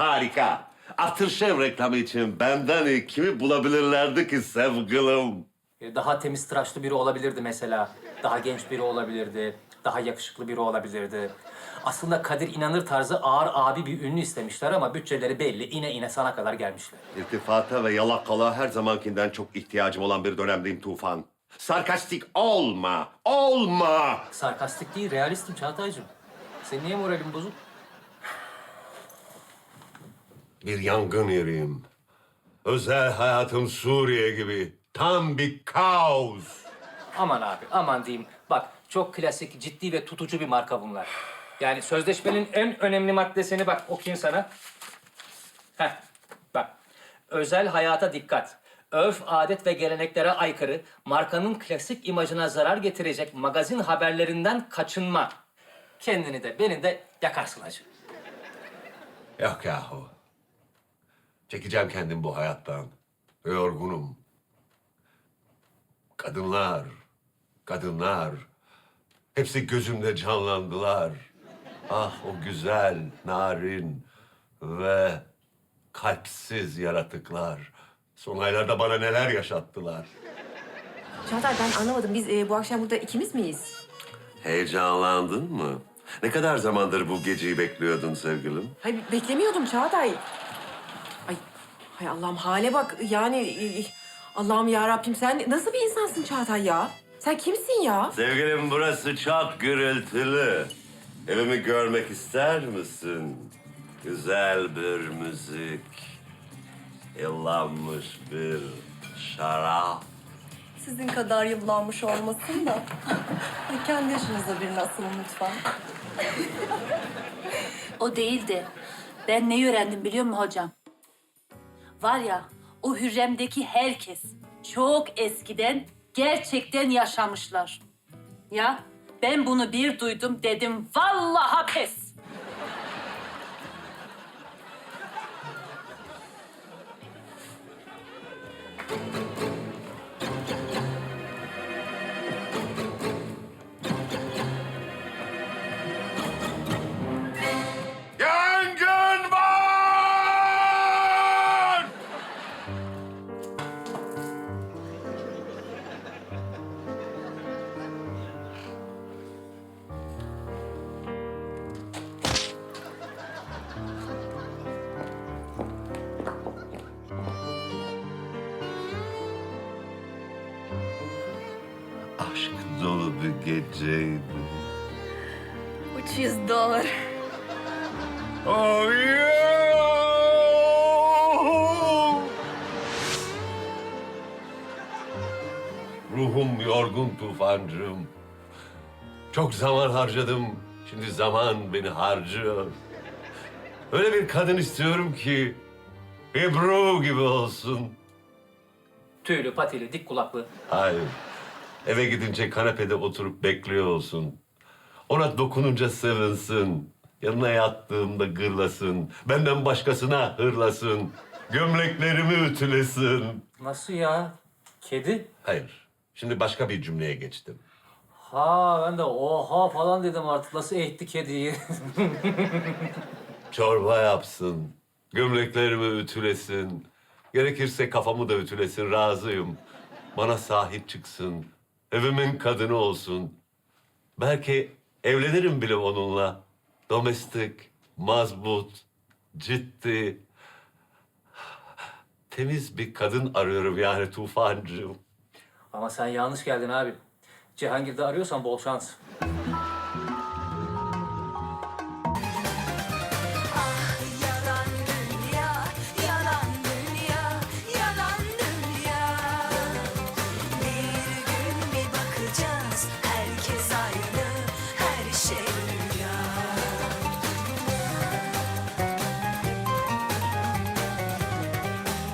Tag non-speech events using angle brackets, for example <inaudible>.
harika. Aftershave reklamı için benden iyi kimi bulabilirlerdi ki sevgilim? E, Daha temiz tıraşlı biri olabilirdi mesela. Daha genç biri olabilirdi. Daha yakışıklı biri olabilirdi. Aslında Kadir İnanır tarzı ağır abi bir ünlü istemişler ama bütçeleri belli. İne ine sana kadar gelmişler. İltifata ve yalakalığa her zamankinden çok ihtiyacım olan bir dönemdeyim Tufan. Sarkastik olma, olma. Sarkastik değil, realistim Çağatay'cığım. Senin niye moralin bozuk? Bir yangın yeriyim. Özel hayatım Suriye gibi. Tam bir kaos. Aman abi, aman diyeyim. Bak, çok klasik, ciddi ve tutucu bir marka bunlar. Yani sözleşmenin en önemli maddesini bak okuyayım sana. Heh, bak. Özel hayata dikkat. Örf, adet ve geleneklere aykırı, markanın klasik imajına zarar getirecek magazin haberlerinden kaçınma. Kendini de beni de yakarsın hacı. Yok yahu. Çekeceğim kendim bu hayattan. Yorgunum. Kadınlar, kadınlar. Hepsi gözümde canlandılar. Ah o güzel, narin ve kalpsiz yaratıklar. Son aylarda bana neler yaşattılar. Çağatay ben anlamadım. Biz e, bu akşam burada ikimiz miyiz? Heyecanlandın mı? Ne kadar zamandır bu geceyi bekliyordun sevgilim? Hayır beklemiyordum Çağatay. Ay, hay Allah'ım hale bak. Yani Allah'ım ya Rabbim sen nasıl bir insansın Çağatay ya? Sen kimsin ya? Sevgilim burası çok gürültülü. Evimi görmek ister misin? Güzel bir müzik. Yıllanmış bir şarap. Sizin kadar yıllanmış olmasın da. <laughs> Kendi yaşınızda birini asılın lütfen. O değildi. Ben neyi öğrendim biliyor musun hocam? Var ya, o Hürrem'deki herkes çok eskiden gerçekten yaşamışlar. Ya ben bunu bir duydum dedim vallahi pes. Dolu bir geceydi. 300 dolar. Oh yeah! Ruhum yorgun tufancım. Çok zaman harcadım. Şimdi zaman beni harcıyor. Öyle bir kadın istiyorum ki Ebru gibi olsun. Tüylü, patili, dik kulaklı. Hayır. Eve gidince kanepede oturup bekliyor olsun. Ona dokununca sevinsin. Yanına yattığımda gırlasın. Benden başkasına hırlasın. Gömleklerimi ütülesin. Nasıl ya? Kedi? Hayır. Şimdi başka bir cümleye geçtim. Ha ben de oha falan dedim artık. Nasıl eğitti kediyi? <laughs> Çorba yapsın. Gömleklerimi ütülesin. Gerekirse kafamı da ütülesin. Razıyım. Bana sahip çıksın. Evimin kadını olsun. Belki evlenirim bile onunla. Domestik, mazbut, ciddi. Temiz bir kadın arıyorum yani Tufancığım. Ama sen yanlış geldin abi. Cihangir'de arıyorsan bol şans.